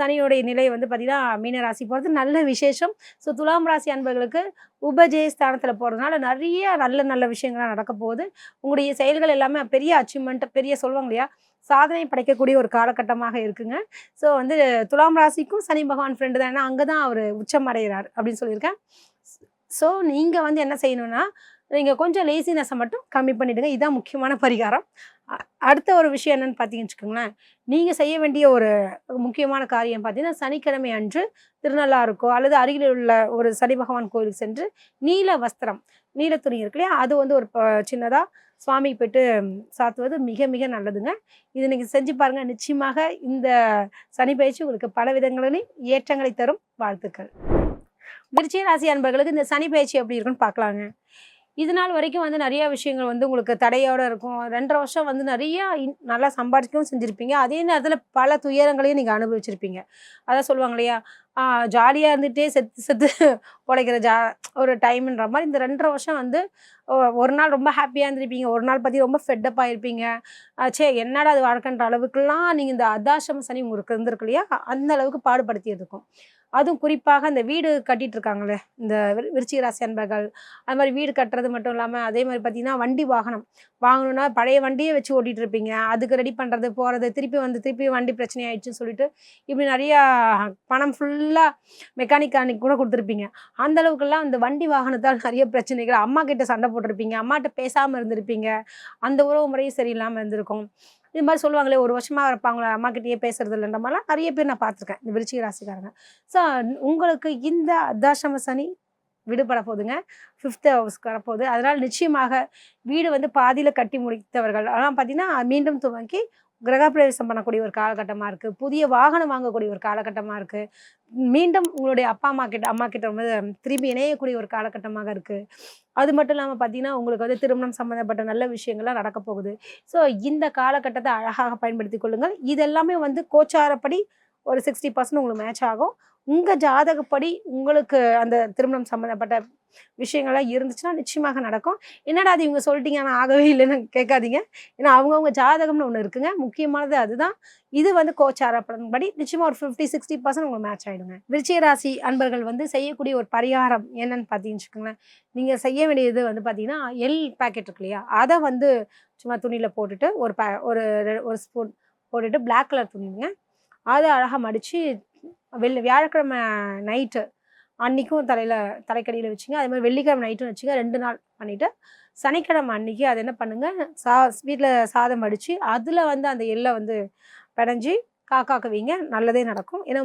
சனியோடைய நிலை வந்து பார்த்திங்கன்னா மீன ராசி போகிறது நல்ல விசேஷம். ஸோ துலாம் ராசி அன்பர்களுக்கு உபஜெய ஸ்தானத்தில் போகிறதுனால நிறைய நல்ல நல்ல விஷயங்கள்லாம் நடக்க போகுது. உங்களுடைய செயல்கள் எல்லாமே பெரிய அச்சீவ்மெண்ட் பெரிய சொல்லுவாங்க இல்லையா? சாதனை படைக்கக்கூடிய ஒரு காலகட்டமாக இருக்குங்க. ஸோ வந்து துலாம் ராசிக்கும் சனி பகவான் ஃப்ரெண்டு தான். ஏன்னா அங்கே தான் அவர் உச்சம் அடைகிறார் அப்படின்னு சொல்லியிருக்கேன். ஸோ நீங்கள் வந்து என்ன செய்யணும்னா நீங்கள் கொஞ்சம் லேசினஸை மட்டும் கம்மி பண்ணிவிடுங்க இதுதான் முக்கியமான பரிகாரம். அ- அடுத்த ஒரு விஷயம் என்னென்னு பார்த்தீங்கன்னு வச்சுக்கோங்களேன். நீங்கள் செய்ய வேண்டிய ஒரு முக்கியமான காரியம் பார்த்தீங்கன்னா சனிக்கிழமை அன்று திருநள்ளாருக்கோ அல்லது அருகில் உள்ள ஒரு சனி பகவான் கோயிலுக்கு சென்று நீல வஸ்திரம் நீலத்துணி இருக்கு இல்லையா? அது வந்து ஒரு சின்னதாக சுவாமிக்கு போயிட்டு சாத்துவது மிக மிக நல்லதுங்க. இது நீங்கள் செஞ்சு பாருங்க. நிச்சயமாக இந்த சனி பயிற்சி உங்களுக்கு பல விதங்களிலும் ஏற்றங்களை தரும். வாழ்த்துக்கள். விருச்சிக ராசி அன்பர்களுக்கு இந்த சனி பயிற்சி எப்படி இருக்குன்னு பார்க்கலாங்க. இது நாள் வரைக்கும் வந்து நிறைய விஷயங்கள் வந்து உங்களுக்கு தடையோட இருக்கும். ரெண்டரை வருஷம் வந்து நிறைய இன்- நல்லா சம்பாதிக்கவும் செஞ்சுருப்பீங்க. அதே நேரத்தில் பல துயரங்களையும் நீங்கள் அனுபவிச்சிருப்பீங்க. அதான் சொல்லுவாங்க இல்லையா? ஜாலியாக இருந்துகிட்டே செத்து செத்து உழைக்கிற ஜா ஒரு டைம்ன்ற மாதிரி இந்த ரெண்டரை வருஷம் வந்து ஒரு நாள் ரொம்ப ஹாப்பியாக இருந்திருப்பீங்க. ஒரு நாள் பற்றி ரொம்ப ஃபெட்டப் ஆகிருப்பீங்க சே என்னடா அது வாழ்க்கைன்ற அளவுக்குலாம் நீங்கள் இந்த அதாசம சனி உங்களுக்கு இருந்திருக்கு இல்லையா? அந்த அளவுக்கு பாடுபடுத்தி இருக்கும் அதுவும் குறிப்பாக இந்த வீடு கட்டிட்டு இருக்காங்களே இந்த விரு- விருச்சிக ராசி அன்பர்கள் அது மாதிரி வீடு கட்டுறது மட்டும் இல்லாமல் அதே மாதிரி பார்த்தீங்கன்னா வண்டி வாகனம் வாங்கணும்னா பழைய வண்டியே வச்சு ஓட்டிட்டு இருப்பீங்க அதுக்கு ரெடி பண்ணுறது போகிறது திருப்பி வந்து திருப்பி வண்டி பிரச்சனை ஆயிடுச்சுன்னு சொல்லிட்டு இப்படி நிறையா பணம் ஃபுல்லாக மெக்கானிக்கானிக் கூட கொடுத்துருப்பீங்க. அந்த அளவுக்குலாம் அந்த வண்டி வாகனத்தால் நிறைய பிரச்சனைகள். அம்மா கிட்ட சண்டை போட்டிருப்பீங்க. அம்மாட்ட பேசாமல் இருந்திருப்பீங்க. அந்த உறவு முறையும் சரியில்லாமல் இருந்திருக்கும். இது மாதிரி சொல்லுவாங்களே ஒரு வருஷமாக இருப்பாங்களே அம்மா கிட்டேயே பேசுறது இல்லைன்ற மாதிரிலாம் நிறைய பேர் நான் பார்த்துருக்கேன் இந்த விருச்சிக ராசிக்காரங்க. ஸோ உங்களுக்கு இந்த அர்த்தாசிரம சனி விடுபட போதுங்க ஃபிஃப்த்து ஹவுஸ்க்கு வரப்போகுது. அதனால் நிச்சயமாக வீடு வந்து பாதியில் கட்டி முடித்தவர்கள். ஆனால் பார்த்தீங்கன்னா மீண்டும் துவங்கி கிரகப்பிரவேசம் பண்ணக்கூடிய ஒரு காலகட்டமாக இருக்குது புதிய வாகனம் வாங்கக்கூடிய ஒரு காலகட்டமாக இருக்குது மீண்டும் உங்களுடைய அப்பா அம்மா கிட்ட அம்மா கிட்ட வந்து திரும்பி இணையக்கூடிய ஒரு காலகட்டமாக இருக்குது அது மட்டும் இல்லாமல் பார்த்தீங்கன்னா உங்களுக்கு வந்து திருமணம் சம்மந்தப்பட்ட நல்ல விஷயங்கள்லாம் நடக்க போகுது. ஸோ இந்த காலகட்டத்தை அழகாக பயன்படுத்தி கொள்ளுங்கள். இதெல்லாமே வந்து கோச்சாரப்படி ஒரு சிக்ஸ்டி பர்சன்ட் உங்களுக்கு மேட்ச் ஆகும். உங்கள் ஜாதகப்படி உங்களுக்கு அந்த திருமணம் சம்மந்தப்பட்ட விஷயங்கள்லாம் இருந்துச்சுன்னா நிச்சயமாக நடக்கும். என்னடா அது இவங்க சொல்லிட்டீங்க? ஆனால் ஆகவே இல்லைன்னு கேட்காதீங்க. ஏன்னா அவங்கவுங்க ஜாதகம்னு ஒன்று இருக்குங்க. முக்கியமானது அதுதான். இது வந்து கோச்சார படி நிச்சயமாக ஒரு ஃபிஃப்டி சிக்ஸ்டி பர்சன்ட் உங்களுக்கு மேட்ச் ஆகிடுங்க விருச்சிகராசி அன்பர்கள் வந்து செய்யக்கூடிய ஒரு பரிகாரம் என்னன்னு பார்த்தீங்கன்னு வச்சுக்கோங்களேன். நீங்கள் செய்ய வேண்டியது வந்து பார்த்தீங்கன்னா எல் பேக்கெட் இருக்கு இல்லையா? அதை வந்து சும்மா துணியில் போட்டுட்டு ஒரு பே ஒரு ரெ- ஒரு ஸ்பூன் போட்டுட்டு பிளாக் கலர் துணிங்க அதை அழகாக மடித்து வெள்ளி வியாழக்கிழமை நைட்டு அன்னைக்கும் தலையில் தலைக்கடியில் வச்சுங்க. அதே மாதிரி வெள்ளிக்கிழமை நைட்டும் வச்சுங்க. ரெண்டு நாள் பண்ணிவிட்டு சனிக்கிழமை அன்னைக்கு அதை என்ன பண்ணுங்கள் சா வீட்டில் சாதம் அடித்து அதில் வந்து அந்த எள்ளை வந்து பிணைஞ்சி காக்காக்கு வைங்க. நல்லதே நடக்கும். ஏன்னா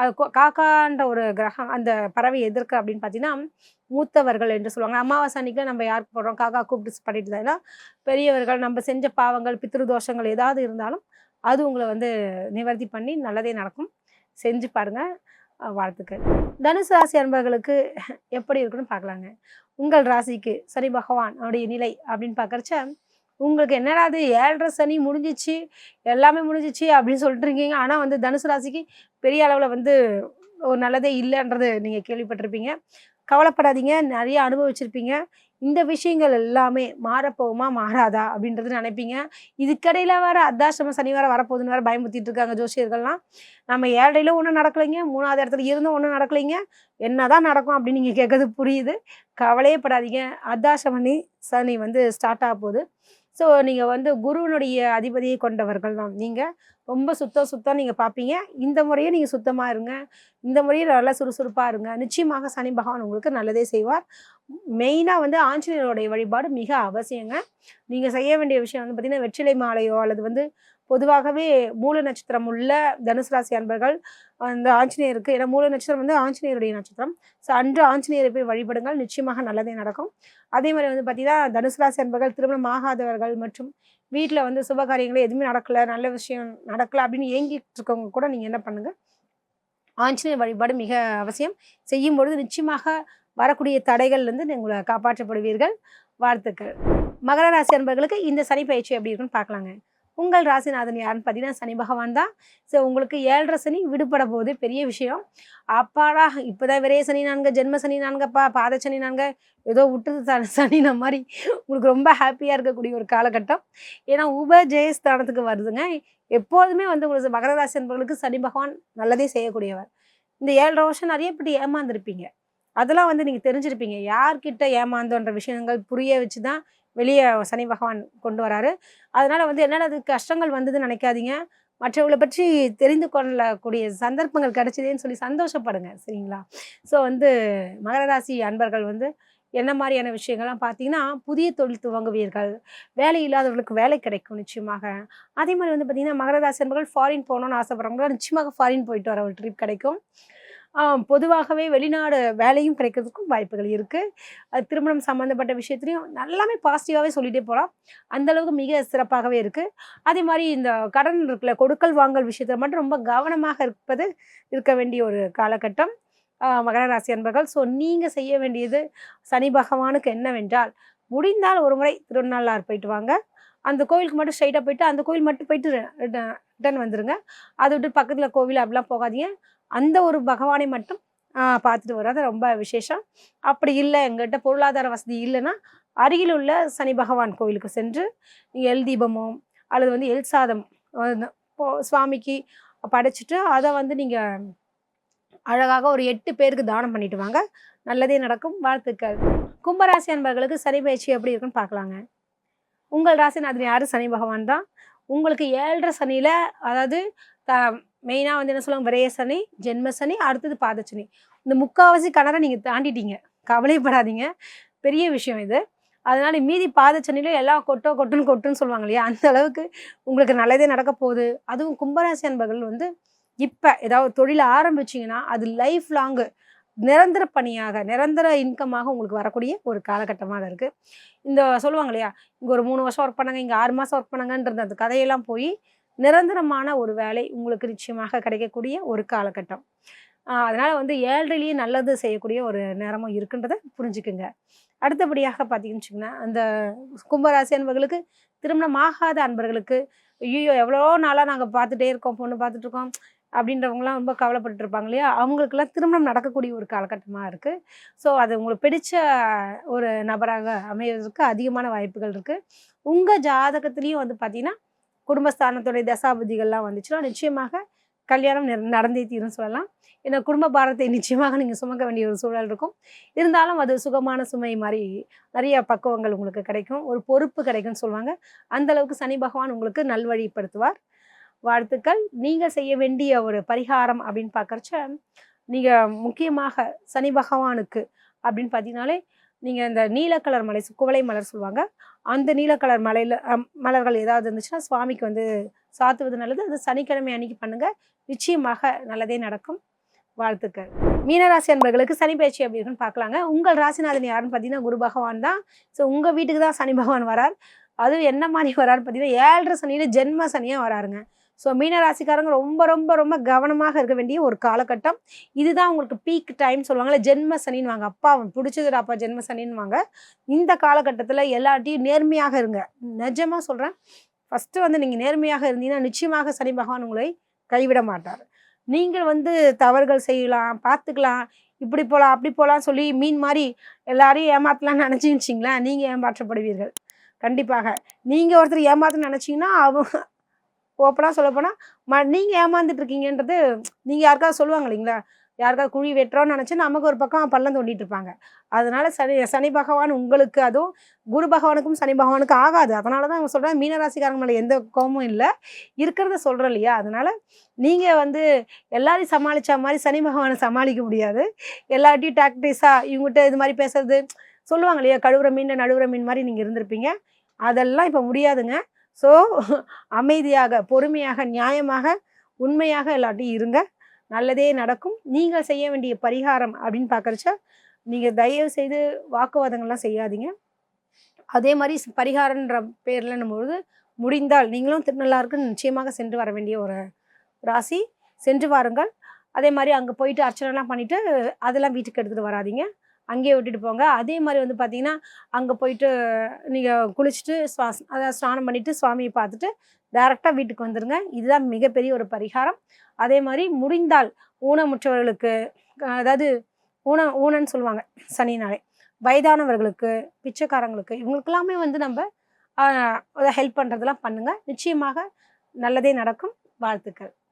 அது காக்கான்ற ஒரு கிரகம் அந்த பறவை எதிர்க்க அப்படின்னு பார்த்தீங்கன்னா மூத்தவர்கள் என்று சொல்லுவாங்க. அமாவாசை அன்னைக்கு நம்ம யாருக்கு போடுறோம்? காக்கா கூப்பிட்டு பண்ணிட்டு தான் பெரியவர்கள் நம்ம செஞ்ச பாவங்கள் பித்ரு தோஷங்கள் ஏதாவது இருந்தாலும் அது உங்களை வந்து நிவர்த்தி பண்ணி நல்லதே நடக்கும். செஞ்சு பாருங்க. வாழ்த்துக்கள். தனுசு ராசி அன்பர்களுக்கு எப்படி இருக்குன்னு பார்க்கலாங்க. உங்கள் ராசிக்கு சனி பகவான் அவருடைய நிலை அப்படின்னு பார்க்குறச்ச உங்களுக்கு என்னடா அது ஏழரை சனி முடிஞ்சிச்சு எல்லாமே முடிஞ்சிச்சு அப்படின்னு சொல்லிட்டு இருக்கீங்க. ஆனால் வந்து தனுசு ராசிக்கு பெரிய அளவில் வந்து ஒரு நல்லதே இல்லைன்றது நீங்கள் கேள்விப்பட்டிருப்பீங்க. கவலைப்படாதீங்க. நிறைய அனுபவிச்சிருப்பீங்க. இந்த விஷயங்கள் எல்லாமே மாறப்போகுமா மாறாதா அப்படின்றது நினைப்பீங்க. இதுக்கடையில் வர அர்த்தாசிரம சனி வரப்போகுதுன்னு வர பயமுத்திட்டு இருக்காங்க ஜோசியர்கள்லாம். நம்ம ஏழையில ஒன்றும் நடக்கலைங்க மூணாவது இடத்துல இருந்தும் ஒன்றும் நடக்கலைங்க. என்னதான் நடக்கும் அப்படின்னு நீங்கள் கேட்கறது புரியுது. கவலையே படாதீங்க. அர்த்தாசிரமணி சனி வந்து ஸ்டார்ட் ஆக போகுது. ஸோ நீங்கள் வந்து குருவினுடைய அதிபதியை கொண்டவர்கள் தான் நீங்கள் ரொம்ப சுத்தம் சுத்தம் நீங்கள் பார்ப்பீங்க இந்த முறையே நீங்கள் சுத்தமாக இருங்க. இந்த முறையே நல்லா சுறுசுறுப்பாக இருங்க. நிச்சயமாக சனி பகவான் உங்களுக்கு நல்லதே செய்வார். மெயினாக வந்து ஆஞ்சநேயருடைய வழிபாடு மிக அவசியங்க. நீங்கள் செய்ய வேண்டிய விஷயம் வந்து பார்த்திங்கன்னா வெற்றிலை மாலையோ அல்லது வந்து பொதுவாகவே மூல நட்சத்திரம் உள்ள தனுசு ராசி அன்பர்கள் அந்த ஆஞ்சநேயருக்கு ஏன்னா மூல நட்சத்திரம் வந்து ஆஞ்சநேயருடைய நட்சத்திரம். ஸோ அன்று ஆஞ்சநேயரை போய் வழிபடுங்கள். நிச்சயமாக நல்லதே நடக்கும். அதே மாதிரி வந்து பார்த்தீங்கன்னா தனுசு ராசி அன்பர்கள் திருமணம் ஆகாதவர்கள் மற்றும் வீட்டில் வந்து சுபகாரியங்களே எதுவுமே நடக்கலை நல்ல விஷயம் நடக்கல அப்படின்னு ஏங்கிட்டு இருக்கவங்க கூட நீங்கள் என்ன பண்ணுங்கள் ஆஞ்சநேயர் வழிபாடு மிக அவசியம். செய்யும் பொழுது நிச்சயமாக வரக்கூடிய தடைகள்லேருந்து உங்களை காப்பாற்றப்படுவீர்கள். வாழ்த்துக்கள். மகர ராசி அன்பர்களுக்கு இந்த சனி பயிற்சி எப்படி இருக்குன்னு பார்க்கலாங்க. உங்கள் ராசிநாதன் யாருன்னு பார்த்தீங்கன்னா சனி பகவான் தான். ஸோ உங்களுக்கு ஏழரை சனி விடுபட போகுது. பெரிய விஷயம். அப்பாடா இப்போதான் விரைய சனி நான்கு ஜென்ம சனி நான்கப்பா பாத சனி நான்கு. ஏதோ விட்டுது த- சனி இந்த மாதிரி. உங்களுக்கு ரொம்ப ஹாப்பியாக இருக்கக்கூடிய ஒரு காலகட்டம். ஏன்னா உப ஜெயஸ்தானத்துக்கு வருதுங்க. எப்போதுமே வந்து உங்களுக்கு மகர ராசி என்பவர்களுக்கு சனி பகவான் நல்லதே செய்யக்கூடியவர். இந்த ஏழரை வருஷம் நிறைய இப்படி ஏமாந்துருப்பீங்க. அதெல்லாம் வந்து நீங்கள் தெரிஞ்சிருப்பீங்க. யார்கிட்ட ஏமாந்தோன்ற விஷயங்கள் புரிய வச்சு தான் வெளியே சனி பகவான் கொண்டு வராரு. அதனால் வந்து என்னடா அது கஷ்டங்கள் வந்ததுன்னு நினைக்காதீங்க. மற்றவங்களை பற்றி தெரிந்து கொள்ளக்கூடிய சந்தர்ப்பங்கள் கிடைச்சதேன்னு சொல்லி சந்தோஷப்படுங்க சரிங்களா? ஸோ வந்து மகர ராசி அன்பர்கள் வந்து என்ன மாதிரியான விஷயங்கள்லாம் பார்த்தீங்கன்னா புதிய தொழில் துவங்குவீர்கள். வேலை இல்லாதவர்களுக்கு வேலை கிடைக்கும் நிச்சயமாக. அதே மாதிரி வந்து பார்த்தீங்கன்னா மகர ராசி அன்பர்கள் ஃபாரின் போகணும்னு ஆசைப்படுறவங்க நிச்சயமாக ஃபாரின் போயிட்டு வர ஒரு ட்ரிப் கிடைக்கும். பொதுவாகவே வெளிநாடு வேலையும் கிடைக்கிறதுக்கும் வாய்ப்புகள் இருக்குது திருமணம் சம்மந்தப்பட்ட விஷயத்துலையும் எல்லாமே பாசிட்டிவாகவே சொல்லிகிட்டே போகலாம் அந்தளவுக்கு மிக சிறப்பாகவே இருக்குது அதே மாதிரி இந்த கடன் இருக்குல்ல கொடுக்கல் வாங்கல் விஷயத்தில் மட்டும் ரொம்ப கவனமாக இருப்பது இருக்க வேண்டிய ஒரு காலகட்டம். மகர ராசி அன்பர்கள் ஸோ நீங்கள் செய்ய வேண்டியது சனி பகவானுக்கு என்னவென்றால் முடிந்தால் ஒரு முறை திருநள்ளார் போயிட்டு வாங்க. அந்த கோவிலுக்கு மட்டும் ஸ்ட்ரைட்டாக போயிட்டு அந்த கோவில் மட்டும் போயிட்டு ரிட்டர்ன் வந்துருங்க. அதை விட்டு பக்கத்தில் கோவில் அப்படிலாம் போகாதீங்க. அந்த ஒரு பகவானை மட்டும் பார்த்துட்டு வர்றது ரொம்ப விசேஷம். அப்படி இல்லை எங்கிட்ட பொருளாதார வசதி இல்லைன்னா அருகில் உள்ள சனி பகவான் கோவிலுக்கு சென்று நீங்கள் எல் தீபமோ அல்லது வந்து எல் சாதம் சுவாமிக்கு படைச்சிட்டு அதை வந்து நீங்கள் அழகாக ஒரு எட்டு பேருக்கு தானம் பண்ணிட்டு வாங்க. நல்லதே நடக்கும். வாழ்த்துக்கள். கும்பராசி அன்பர்களுக்கு சனி பயிற்சி எப்படி இருக்குன்னு பார்க்கலாங்க. உங்கள் ராசிநாதன் யார்? சனி பகவான் தான். உங்களுக்கு ஏழரை சனியில் அதாவது த மெயினாக வந்து என்ன சொல்லுவாங்க? விரைய சனி ஜென்ம சனி அடுத்தது பாதச்சனி. இந்த முக்காவாசி கணரை நீங்கள் தாண்டிட்டீங்க. கவலைப்படாதீங்க. பெரிய விஷயம் இது. அதனால மீதி பாத எல்லாம் கொட்டோ கொட்டுன்னு கொட்டுன்னு சொல்லுவாங்க இல்லையா? அந்த அளவுக்கு உங்களுக்கு நல்லதே நடக்க போகுது. அதுவும் கும்பராசி அன்பர்கள் வந்து இப்போ ஏதாவது தொழில் ஆரம்பிச்சிங்கன்னா அது லைஃப் லாங்கு நிரந்தர பணியாக நிரந்தர இன்கமாக உங்களுக்கு வரக்கூடிய ஒரு காலகட்டமாக இருக்குது இந்த சொல்லுவாங்க இல்லையா? இங்கே ஒரு மூணு வருஷம் ஒர்க் பண்ணாங்க இங்கே ஆறு மாதம் ஒர்க் பண்ணாங்கன்றது அந்த கதையெல்லாம் போய் நிரந்தரமான ஒரு வேலை உங்களுக்கு நிச்சயமாக கிடைக்கக்கூடிய ஒரு காலகட்டம். அதனால் வந்து ஏழ்றையிலேயே நல்லது செய்யக்கூடிய ஒரு நேரமும் இருக்குன்றதை புரிஞ்சுக்குங்க. அடுத்தபடியாக பார்த்தீங்கன்னு வச்சுக்கோங்களேன் அந்த கும்பராசி அன்பர்களுக்கு திருமணம் ஆகாத அன்பர்களுக்கு ஐயோ எவ்வளோ நாளாக நாங்கள் பார்த்துட்டே இருக்கோம் பொண்ணு பார்த்துட்டு இருக்கோம் அப்படின்றவங்களாம் ரொம்ப கவலைப்பட்டு இருப்பாங்க இல்லையா? அவங்களுக்கெல்லாம் திருமணம் நடக்கக்கூடிய ஒரு காலகட்டமாக இருக்குது ஸோ அது உங்களுக்கு பிடிச்ச ஒரு நபராக அமைவதற்கு அதிகமான வாய்ப்புகள் இருக்குது உங்கள் ஜாதகத்துலேயும் வந்து பார்த்திங்கன்னா குடும்பஸ்தானத்துடைய தசாபதிகள்லாம் வந்துச்சுன்னா நிச்சயமாக கல்யாணம் நடந்தே தீரும் சொல்லலாம். ஏன்னா குடும்ப பாரத்தை நிச்சயமாக நீங்கள் சுமக்க வேண்டிய ஒரு சூழல் இருக்கும். இருந்தாலும் அது சுகமான சுமை மாதிரி நிறைய பக்குவங்கள் உங்களுக்கு கிடைக்கும். ஒரு பொறுப்பு கிடைக்கும்னு சொல்லுவாங்க. அந்தளவுக்கு சனி பகவான் உங்களுக்கு நல்வழிப்படுத்துவார். வாழ்த்துக்கள். நீங்கள் செய்ய வேண்டிய ஒரு பரிகாரம் அப்படின்னு பார்க்குறச்ச நீங்கள் முக்கியமாக சனி பகவானுக்கு அப்படின்னு பார்த்தீங்கனாலே நீங்கள் இந்த நீல கலர் மலை குவளை மலர் சொல்லுவாங்க. அந்த நீல கலர் மலையில் மலர்கள் ஏதாவது இருந்துச்சுன்னா சுவாமிக்கு வந்து சாத்துவது நல்லது. அது சனிக்கிழமை அன்னைக்கு பண்ணுங்க. நிச்சயமாக நல்லதே நடக்கும். வாழ்த்துக்கள். மீனராசி அன்பர்களுக்கு சனி பயிற்சி எப்படி இருக்குன்னு பார்க்கலாங்க. உங்கள் ராசிநாதன் யாருன்னு பார்த்தீங்கன்னா குரு பகவான் தான். ஸோ உங்கள் வீட்டுக்கு தான் சனி பகவான் வரார். அதுவும் என்ன மாதிரி வராருன்னு பார்த்தீங்கன்னா ஏழரை சனியில் ஜென்ம சனியாக வராருங்க. ஸோ மீனராசிக்காரங்க ரொம்ப ரொம்ப ரொம்ப கவனமாக இருக்க வேண்டிய ஒரு காலகட்டம். இதுதான் உங்களுக்கு பீக் டைம் சொல்லுவாங்கல்ல ஜென்ம சனின்னு வாங்க. அப்பா அவன் பிடிச்சதுடா அப்பா ஜென்ம சனின்னு வாங்க. இந்த காலகட்டத்தில் எல்லாட்டையும் நேர்மையாக இருங்க. நிஜமாக சொல்கிறேன் ஃபஸ்ட்டு வந்து நீங்கள் நேர்மையாக இருந்தீங்கன்னா நிச்சயமாக சனி பகவான் உங்களை கைவிட மாட்டார். நீங்கள் வந்து தவறுகள் செய்யலாம் பார்த்துக்கலாம். இப்படி போகலாம் அப்படி போகலாம் சொல்லி மீன் மாதிரி எல்லாரையும் ஏமாத்தலாம்னு நினச்சிச்சிங்களேன் நீங்கள் ஏமாற்றப்படுவீர்கள். கண்டிப்பாக. நீங்கள் ஒருத்தர் ஏமாற்றணும்னு நினச்சிங்கன்னா அவங்க ஓப்பனாக சொல்லப்போனால் ம நீங்கள் ஏமாந்துட்டு இருக்கீங்கன்றது நீங்கள் யாருக்காவது சொல்லுவாங்க இல்லைங்களா? யாருக்காவது குழி வெட்டுறோம்னு நினச்சி நமக்கு ஒரு பக்கம் பள்ளம் தோண்டிட்டு இருப்பாங்க. அதனால சனி சனி பகவான் உங்களுக்கு அதுவும் குரு பகவானுக்கும் சனி பகவானுக்கும் ஆகாது. அதனால தான் அவங்க சொல்கிறேன் மீனராசிக்காரங்க மேலே எந்த கோபமும் இல்லை. இருக்கிறத சொல்கிறேன் இல்லையா? அதனால நீங்கள் வந்து எல்லாரையும் சமாளித்த மாதிரி சனி பகவானை சமாளிக்க முடியாது. எல்லார்ட்டையும் டாக்டிஸாக இவங்ககிட்ட இது மாதிரி பேசுறது சொல்லுவாங்க இல்லையா? கழுவுற மீன் நடுவுற மீன் மாதிரி நீங்கள் இருந்திருப்பீங்க. அதெல்லாம் இப்போ முடியாதுங்க. ஸோ அமைதியாக பொறுமையாக நியாயமாக உண்மையாக எல்லாட்டையும் இருங்க. நல்லதே நடக்கும். நீங்கள் செய்ய வேண்டிய பரிகாரம் அப்படின்னு பார்க்குறச்ச நீங்கள் தயவு செய்து வாக்குவாதங்கள்லாம் செய்யாதீங்க. அதே மாதிரி ஸ் பரிகாரன்ற பேரில் பொழுது முடிந்தால் நீங்களும் திருநள்ளாருக்கு நிச்சயமாக சென்று வர வேண்டிய ஒரு ராசி. சென்று வாருங்கள். அதே மாதிரி அங்கே போயிட்டு அர்ச்சனைலாம் பண்ணிவிட்டு அதெல்லாம் வீட்டுக்கு எடுத்துகிட்டு வராதீங்க. அங்கேயே விட்டுட்டு போங்க. அதே மாதிரி வந்து பார்த்தீங்கன்னா அங்கே போயிட்டு நீங்கள் குளிச்சுட்டு சுவாஸ் அதாவது ஸ்நானம் பண்ணிவிட்டு சுவாமியை பார்த்துட்டு டேரெக்டாக வீட்டுக்கு வந்துடுங்க இதுதான் மிகப்பெரிய ஒரு பரிகாரம். அதே மாதிரி முடிந்தால் ஊனமுற்றவர்களுக்கு அதாவது ஊன ஊனன்னு சொல்லுவாங்க சனி நாளை வயதானவர்களுக்கு பிச்சைக்காரங்களுக்கு இவங்களுக்கெல்லாமே வந்து நம்ம ஹெல்ப் பண்ணுறதெல்லாம் பண்ணுங்கள் நிச்சயமாக நல்லதே நடக்கும். வாழ்த்துக்கள்.